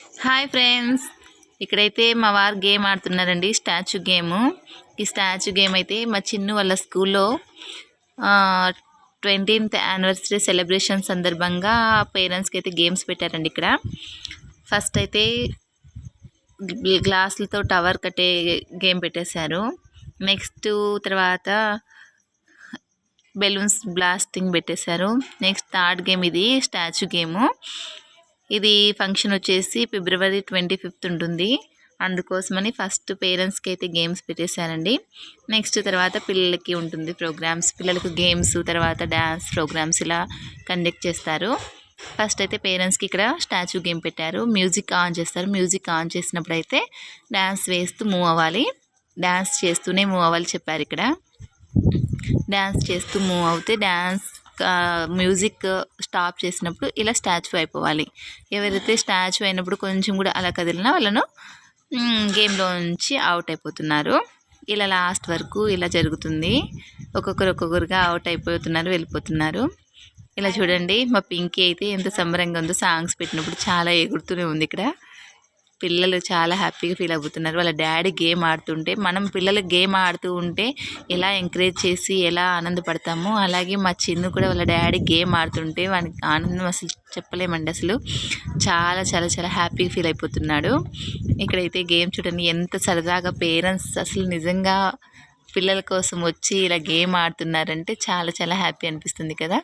Hi friends. ఇక్కడైతే మా వారు గేమ్ ఆడుతున్నారండి స్టాచ్యూ గేమ్. ఈ స్టాచ్యూ గేమ్ అయితే మా చిన్ను వాళ్ళ స్కూల్లో ట్వంటీన్త్ యానివర్సరీ సెలబ్రేషన్ సందర్భంగా పేరెంట్స్కి అయితే గేమ్స్ పెట్టారండి ఇక్కడ. ఫస్ట్ అయితే గ్లాసులతో టవర్ కట్టే గేమ్ పెట్టేశారు. నెక్స్ట్ తర్వాత బెలూన్స్ బ్లాస్టింగ్ పెట్టేశారు. నెక్స్ట్ థర్డ్ గేమ్ ఇది స్టాచ్యూ గేము. ఇది ఫంక్షన్ వచ్చేసి ఫిబ్రవరి ట్వంటీ ఫిఫ్త్ ఉంటుంది. అందుకోసమని ఫస్ట్ పేరెంట్స్కి అయితే గేమ్స్ పెట్టేశానండి. నెక్స్ట్ తర్వాత పిల్లలకి ఉంటుంది ప్రోగ్రామ్స్ పిల్లలకు గేమ్స్ తర్వాత డ్యాన్స్ ప్రోగ్రామ్స్ ఇలా కండక్ట్ చేస్తారు. ఫస్ట్ అయితే పేరెంట్స్కి ఇక్కడ స్టాచ్యూ గేమ్ పెట్టారు. మ్యూజిక్ ఆన్ చేస్తారు. మ్యూజిక్ ఆన్ చేసినప్పుడు అయితే డ్యాన్స్ వేస్తూ మూవ్ అవ్వాలి. డ్యాన్స్ చేస్తూనే మూవ్ అవ్వాలి చెప్పారు ఇక్కడ. డ్యాన్స్ చేస్తూ మూవ్ అవుతే డ్యాన్స్ మ్యూజిక్ స్టాప్ చేసినప్పుడు ఇలా స్టాచ్యూ అయిపోవాలి. ఎవరైతే స్టాచ్యూ అయినప్పుడు కొంచెం కూడా అలా కదిలినా వాళ్ళను గేమ్లో నుంచి అవుట్ అయిపోతున్నారు. ఇలా లాస్ట్ వరకు ఇలా జరుగుతుంది. ఒక్కొక్కరు ఒక్కొక్కరుగా అవుట్ అయిపోతున్నారు వెళ్ళిపోతున్నారు. ఇలా చూడండి మా పింకీ అయితే ఎంత సంబరంగా ఉందో సాంగ్స్ పెట్టినప్పుడు చాలా ఎగురుతూనే ఉంది ఇక్కడ. పిల్లలు చాలా హ్యాపీగా ఫీల్ అవుతున్నారు. వాళ్ళ డాడీ గేమ్ ఆడుతుంటే మనం పిల్లలు గేమ్ ఆడుతూ ఉంటే ఎలా ఎంకరేజ్ చేసి ఎలా ఆనందపడతామో అలాగే మా చిన్ను కూడా వాళ్ళ డాడీ గేమ్ ఆడుతుంటే వానికి ఆనందం అసలు చెప్పలేమండి అసలు. చాలా చాలా చాలా హ్యాపీగా ఫీల్ అయిపోతున్నాడు. ఇక్కడైతే గేమ్ చూడండి ఎంత సరదాగా పేరెంట్స్ అసలు నిజంగా పిల్లల కోసం వచ్చి ఇలా గేమ్ ఆడుతున్నారంటే చాలా చాలా హ్యాపీ అనిపిస్తుంది కదా.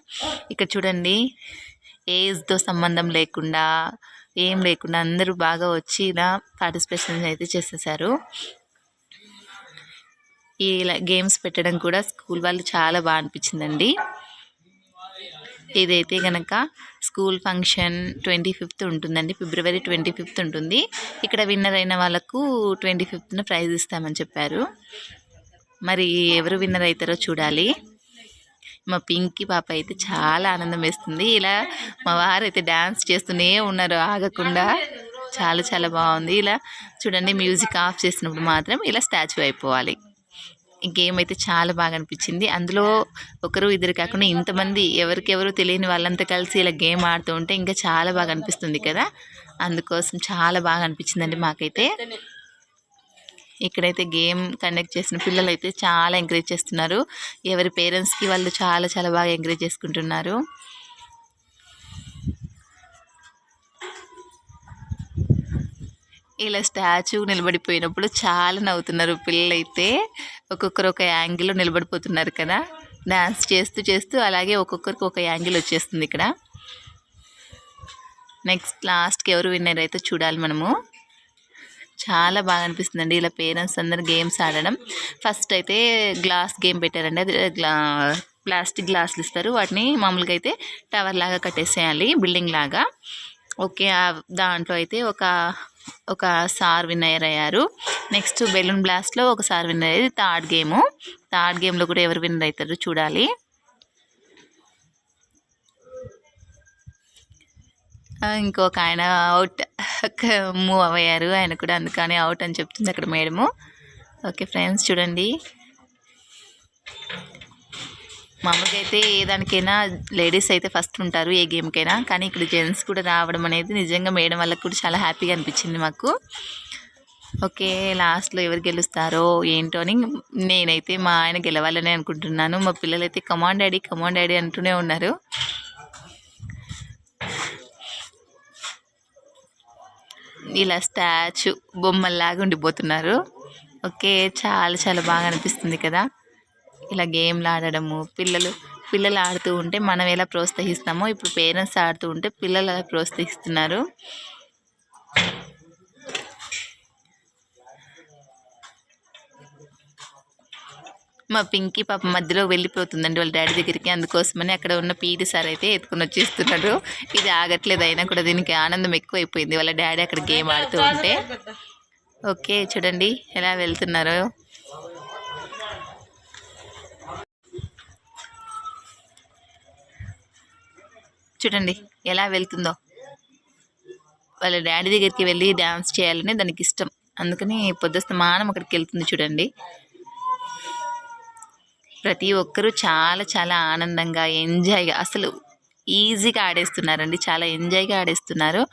ఇక్కడ చూడండి ఏజ్తో సంబంధం లేకుండా ఏం లేకుండా అందరూ బాగా వచ్చి ఇలా పార్టిసిపేషన్ అయితే చేసేసారు. ఇలా గేమ్స్ పెట్టడం కూడా స్కూల్ వాళ్ళు చాలా బాగా అనిపించిందండి. ఇదైతే కనుక స్కూల్ ఫంక్షన్ ట్వంటీ ఫిఫ్త్ ఉంటుందండి ఫిబ్రవరి ట్వంటీ ఫిఫ్త్ ఉంటుంది. ఇక్కడ విన్నర్ అయిన వాళ్ళకు ట్వంటీ ఫిఫ్త్న ప్రైజ్ ఇస్తామని చెప్పారు. మరి ఎవరు విన్నర్ అవుతారో చూడాలి. మా పింకీ పాప అయితే చాలా ఆనందం వేస్తుంది. ఇలా మా వారు అయితే డ్యాన్స్ చేస్తూనే ఉన్నారు ఆగకుండా. చాలా చాలా బాగుంది. ఇలా చూడండి మ్యూజిక్ ఆఫ్ చేసినప్పుడు మాత్రం ఇలా స్టాచ్యూ అయిపోవాలి. గేమ్ అయితే చాలా బాగా అనిపించింది. అందులో ఒకరు ఇద్దరు కాకుండా ఇంతమంది ఎవరికెవరు తెలియని వాళ్ళంతా కలిసి ఇలా గేమ్ ఆడుతూ ఉంటే ఇంకా చాలా బాగా అనిపిస్తుంది కదా. అందుకోసం చాలా బాగా అనిపించిందండి మాకైతే. ఇక్కడైతే గేమ్ కండక్ట్ చేసిన పిల్లలు అయితే చాలా ఎంకరేజ్ చేస్తున్నారు. ఎవరి పేరెంట్స్కి వాళ్ళు చాలా చాలా బాగా ఎంకరేజ్ చేసుకుంటున్నారు. ఇలా స్టాచ్యూ నిలబడిపోయినప్పుడు చాలా నవ్వుతున్నారు పిల్లలైతే. ఒక్కొక్కరు ఒక యాంగిల్లో నిలబడిపోతున్నారు కదా. డ్యాన్స్ చేస్తూ చేస్తూ అలాగే ఒక్కొక్కరికి ఒక యాంగిల్ వచ్చేస్తుంది ఇక్కడ. నెక్స్ట్ లాస్ట్కి ఎవరు విన్నర్ అయితే చూడాలి మనము. చాలా బాగా అనిపిస్తుందండి. ఇలా పేరెంట్స్ అందరు గేమ్స్ ఆడడం. ఫస్ట్ అయితే గ్లాస్ గేమ్ పెట్టారండి. అది గ్లా ప్లాస్టిక్ గ్లాసులు ఇస్తారు. వాటిని మామూలుగా అయితే టవర్ లాగా కట్టేసేయాలి బిల్డింగ్ లాగా. ఓకే దాంట్లో అయితే ఒక ఒక సార్ విన్నర్ అయ్యారు. నెక్స్ట్ బెలూన్ బ్లాస్ట్లో ఒక సార్ విన్నర్ అయ్యేది థర్డ్ గేము. థర్డ్ గేమ్లో కూడా ఎవరు విన్నర్ అవుతారు చూడాలి. ఇంకొక ఆయన అవుట్ మూవ్ అయ్యారు ఆయన కూడా అందుకని అవుట్ అని చెప్తుంది అక్కడ మేడము. ఓకే ఫ్రెండ్స్ చూడండి. మామూలుగా అయితే ఏ దానికైనా లేడీస్ అయితే ఫస్ట్ ఉంటారు ఏ గేమ్కైనా. కానీ ఇక్కడ జెంట్స్ కూడా రావడం అనేది నిజంగా మేడం వాళ్ళకి కూడా చాలా హ్యాపీగా అనిపించింది మాకు. ఓకే లాస్ట్లో ఎవరు గెలుస్తారో ఏంటో అని నేనైతే మా ఆయన గెలవాలని అనుకుంటున్నాను. మా పిల్లలైతే కమాండ్ డాడీ కమాండ్ డాడీ అంటూనే ఉన్నారు. ఇలా స్టాచ్యూ బొమ్మల్లాగా ఉండిపోతున్నారు. ఓకే చాలా చాలా బాగా అనిపిస్తుంది కదా. ఇలా గేమ్లు ఆడడము పిల్లలు పిల్లలు ఆడుతూ ఉంటే మనం ఎలా ప్రోత్సహిస్తామో ఇప్పుడు పేరెంట్స్ ఆడుతూ ఉంటే పిల్లలు అలా ప్రోత్సహిస్తున్నారు? మా పింకీ పాప మధ్యలో వెళ్ళిపోతుందండి వాళ్ళ డాడీ దగ్గరికి. అందుకోసమని అక్కడ ఉన్న పీటీ సార్ అయితే ఎత్తుకొని వచ్చేస్తున్నాడు ఇది ఆగట్లేదు అయినా కూడా దీనికి ఆనందం ఎక్కువైపోయింది. వాళ్ళ డాడీ అక్కడ గేమ్ ఆడుతూ ఉంటే. ఓకే చూడండి ఎలా వెళ్తున్నారో. చూడండి ఎలా వెళ్తుందో. వాళ్ళ డాడీ దగ్గరికి వెళ్ళి డ్యాన్స్ చేయాలని దానికి ఇష్టం. అందుకని పొద్దుస్తమానం అక్కడికి వెళ్తుంది చూడండి. ప్రతి ఒక్కరూ చాలా చాలా ఆనందంగా ఎంజాయ్గా అసలు ఈజీగా ఆడేస్తున్నారండి. చాలా ఎంజాయ్గా ఆడేస్తున్నారు.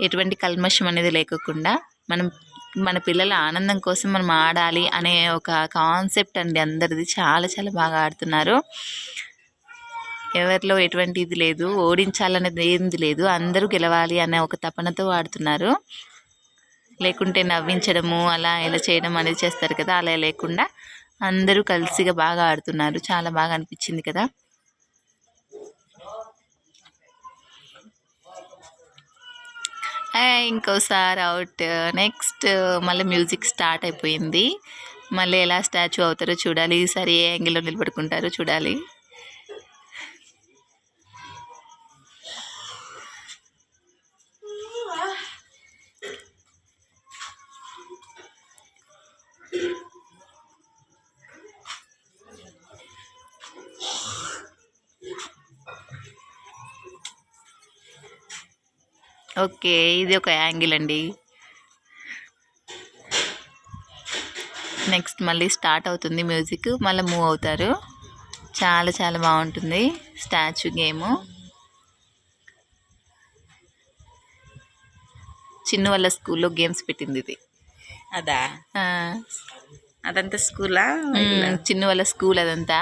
ఎటువంటి కల్మషం అనేది లేకుండా మనం మన పిల్లల ఆనందం కోసం మనం ఆడాలి అనే ఒక కాన్సెప్ట్ అండి అందరిది. చాలా చాలా బాగా ఆడుతున్నారు. ఎవరిలో ఎటువంటి ఇది లేదు ఓడించాలనేది ఏంది లేదు అందరూ గెలవాలి అనే ఒక తపనతో ఆడుతున్నారు. లేకుంటే నవ్వించడము అలా ఇలా చేయడం అనేది చేస్తారు కదా అలా లేకుండా అందరూ కలిసిగా బాగా ఆడుతున్నారు. చాలా బాగా అనిపించింది కదా? ఇంకోసారి అవుట్ నెక్స్ట్ మళ్ళీ మ్యూజిక్ స్టార్ట్ అయిపోయింది. మళ్ళీ ఎలా స్టాచ్యూ అవుతారో చూడాలి. ఈసారి ఏ యాంగిల్లో నిలబడుకుంటారో చూడాలి. ఓకే ఇది ఒక యాంగిల్ అండి. నెక్స్ట్ మళ్ళీ స్టార్ట్ అవుతుంది మ్యూజిక్ మళ్ళీ మూవ్ అవుతారు. చాలా చాలా బాగుంటుంది స్టాచ్యూ గేమ్. చిన్న వాళ్ళ స్కూల్లో గేమ్స్ పెట్టింది ఇది. అదా? అదంతా స్కూలా? చిన్న వాళ్ళ స్కూల్ అదంతా.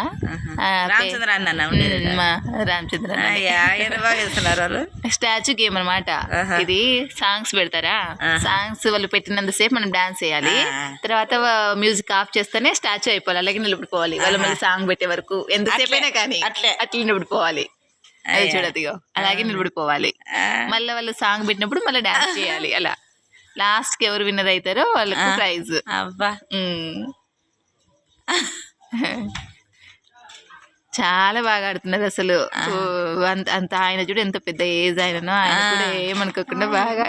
రామచంద్ర అన్న ఉండేది మ్, మా రామచంద్ర అన్న. అయ్యా ఎంత బాగా చేస్తున్నారు వాళ్ళు? స్టాచ్యూ గేమ్ అనమాట ఆహా. ఇది సాంగ్స్ పెడతారా. సాంగ్స్ వాళ్ళు పెట్టినంతసేపు మనం డాన్స్ చేయాలి. తర్వాత మ్యూజిక్ ఆఫ్ చేస్తేనే స్టాచ్యూ అయిపోవాలి. అలాగే నిలబడిపోవాలి వాళ్ళు మళ్ళీ సాంగ్ పెట్టే వరకు ఎంతసేపు అయినా కానీ అట్లే. అట్లా నిలబడిపోవాలి అది. చూడదిగో అలాగే నిలబడిపోవాలి మళ్ళీ వాళ్ళు సాంగ్ పెట్టినప్పుడు మళ్ళీ డాన్స్ చేయాలి. అలా. లాస్ట్కి ఎవరు విన్నర్ అవుతారో వాళ్ళకి ప్రైజ్. అబ్బా. చాలా బాగా ఆడుతున్నారు అసలు. అంత అంత ఆయన చూడు ఎంత పెద్ద ఏజ్ ఆయననో. ఆయన కూడా ఏమనుకోకుండా బాగా.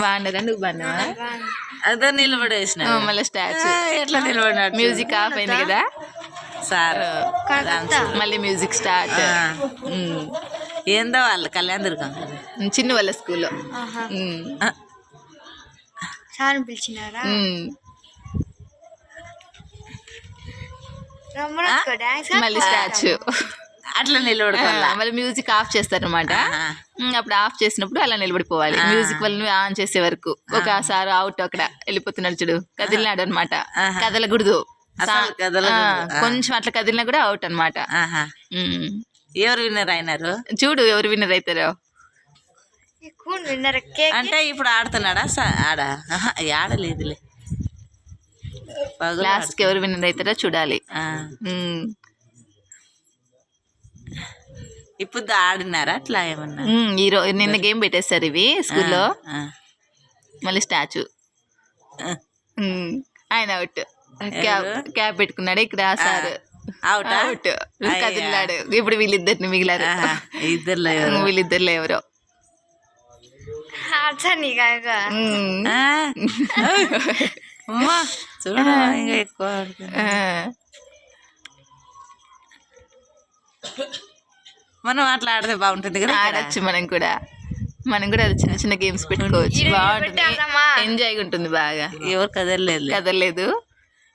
బాగున్నారా? నువ్వు బాగున్నావా? అదో నిలబడేసిన మళ్ళీ స్టాచ్యూ. ఎట్లా నిలబడినాడు మ్యూజిక్ ఆఫ్ అయింది కదా? సార్. మళ్ళీ మ్యూజిక్ స్టార్ట్. ఏందో వాళ్ళు కళ్యాణ దుర్గం. చిన్న వాళ్ళ స్కూల్లో. సార్ పిలిచినారా? మళ్ళీ స్టాచ్యూ. అట్లా నిలబడుకోవాలా? మళ్ళీ మ్యూజిక్ ఆఫ్ చేస్తారనమాట. అప్పుడు ఆఫ్ చేసినప్పుడు అలా నిలబడిపోవాలి. మ్యూజిక్ వాళ్ళని ఆన్ చేసే వరకు. ఒకసారి అవుట్ అక్కడ వెళ్ళిపోతున్నాడు చూడు. కదిలినాడు అనమాట. కదలకూడదు. కొంచెం అట్లా కదిలినా కూడా అవుట్ అనమాట ఎవరు విన్నర్ అయినారు? చూడు ఎవరు విన్నర్ అవుతారో అంటే ఇప్పుడు ఆడుతున్నాడా? ఆడ? ఆడలేదులే పగులు లాస్ట్కి ఎవరు విన్నర్ అవుతారో చూడాలి. ఆ, ఉమ్. ఇప్పుడు ఆడినారా? అట్లా ఏమన్నా? ఉమ్, ఈ రో నిన్న గేమ్ పెట్టేస్తారు ఇవి స్కూల్లో. మళ్ళీ స్టాచ్యూ. ఆయన అవుట్ క్యాప్ క్యాప్ పెట్టుకున్నాడు ఇక్కడ సార్. అవుటా అవుట్ కదిలినాడు. ఇప్పుడు వీళ్ళిద్దరిని మిగిలారు. ఇద్దరులో ఎవరు? వీళ్ళిద్దరిలో ఎవరో. చూడ ఇంకా ఎక్కువ. మనం అట్లా ఆడితే బాగుంటుంది కదా. ఆడొచ్చు మనం కూడా. మనం కూడా అది చిన్న చిన్న గేమ్స్ పెట్టుకోవచ్చు. బాగుంటుంది? ఎంజాయ్ ఉంటుంది బాగా. ఎవరు కదలలేదు. కదలలేదు.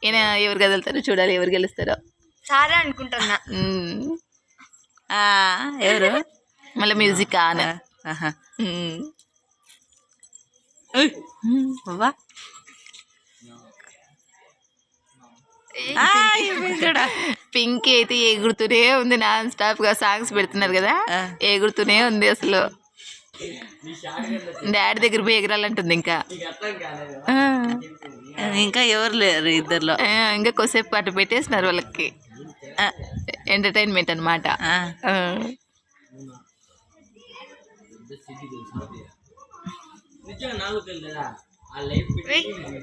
ఈయన ఎవరు కదులుతారో చూడాలి ఎవరు గెలుస్తారో. సారే అనుకుంటున్నా. ఎవరు? మళ్ళీ మ్యూజిక్ ఆన్. పింకీ అయితే ఎగురుతూనే ఉంది నాన్ స్టాప్గా సాంగ్స్ పెడుతున్నారు కదా. ఎగురుతూనే ఉంది అసలు. డాడీ దగ్గర పోయి ఎగరాలంటుంది ఇంకా. ఇంకా ఎవరు లేరు ఇద్దరులో. ఇంకా కొద్దిసేపు అటు పెట్టేసినారు వాళ్ళకి. ఎంటర్టైన్మెంట్ అనమాట ఆ.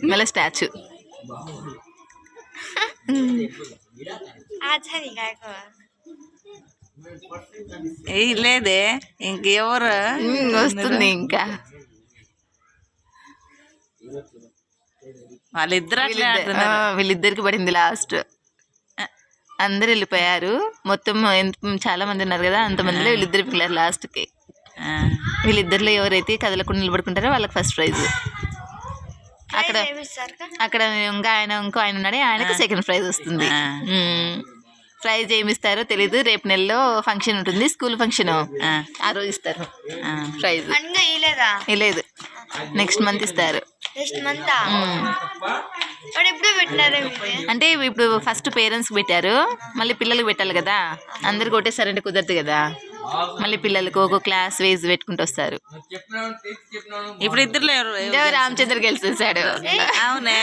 మళ్ళీ స్టాచ్యూ. లేదే ఇంకెవరు? వస్తుంది ఇంకా. వాళ్ళిద్దరు వీళ్ళిద్దరికి పడింది లాస్ట్ అందరు వెళ్ళిపోయారు. మొత్తం ఎంత- చాలా మంది ఉన్నారు కదా అంతమందిలో వీళ్ళిద్దరు పిల్లలు లాస్ట్కి ఆ, వీళ్ళిద్దరిలో ఎవరైతే కదలకుండా నిలబడుకుంటారో వాళ్ళకి ఫస్ట్ ప్రైజ్ అక్కడ ఏమిస్తారు అక్కడ ఇంకా ఆయన ఇంకో ఆయన ఉన్నాడే ఆయనకు సెకండ్ ప్రైజ్ వస్తుంది. ప్రైజ్ ఏమి ఇస్తారో తెలీదు. రేపు నెలలో ఫంక్షన్ ఉంటుంది స్కూల్ ఫంక్షన్ ఆ, రోజు ఇస్తారు. ఆ. ప్రైజ్ ఇలేదా నెక్స్ట్ మంత్ ఇస్తారు. నెక్స్ట్ మంత్ మ్మ్. వాడు ఎప్పుడు పెట్టినారే అంటే ఇప్పుడు ఫస్ట్ పేరెంట్స్ పెట్టారు మళ్ళీ పిల్లలకు పెట్టాలి కదా. అందరికి ఒకటేసారంటే కుదరదు కదా. మళ్ళీ పిల్లలకు ఒక క్లాస్ వేజ్ పెట్టుకుంటూ వస్తారు. ఇప్పుడు ఇద్దరు లేరు రామచంద్ర గెలిచేసాడు. అవునే.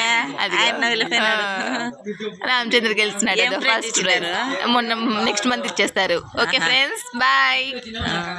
రామచంద్ర గెలిచినాడు? మొన్న నెక్స్ట్ మంత్ ఇచ్చేస్తారు. Okay friends bye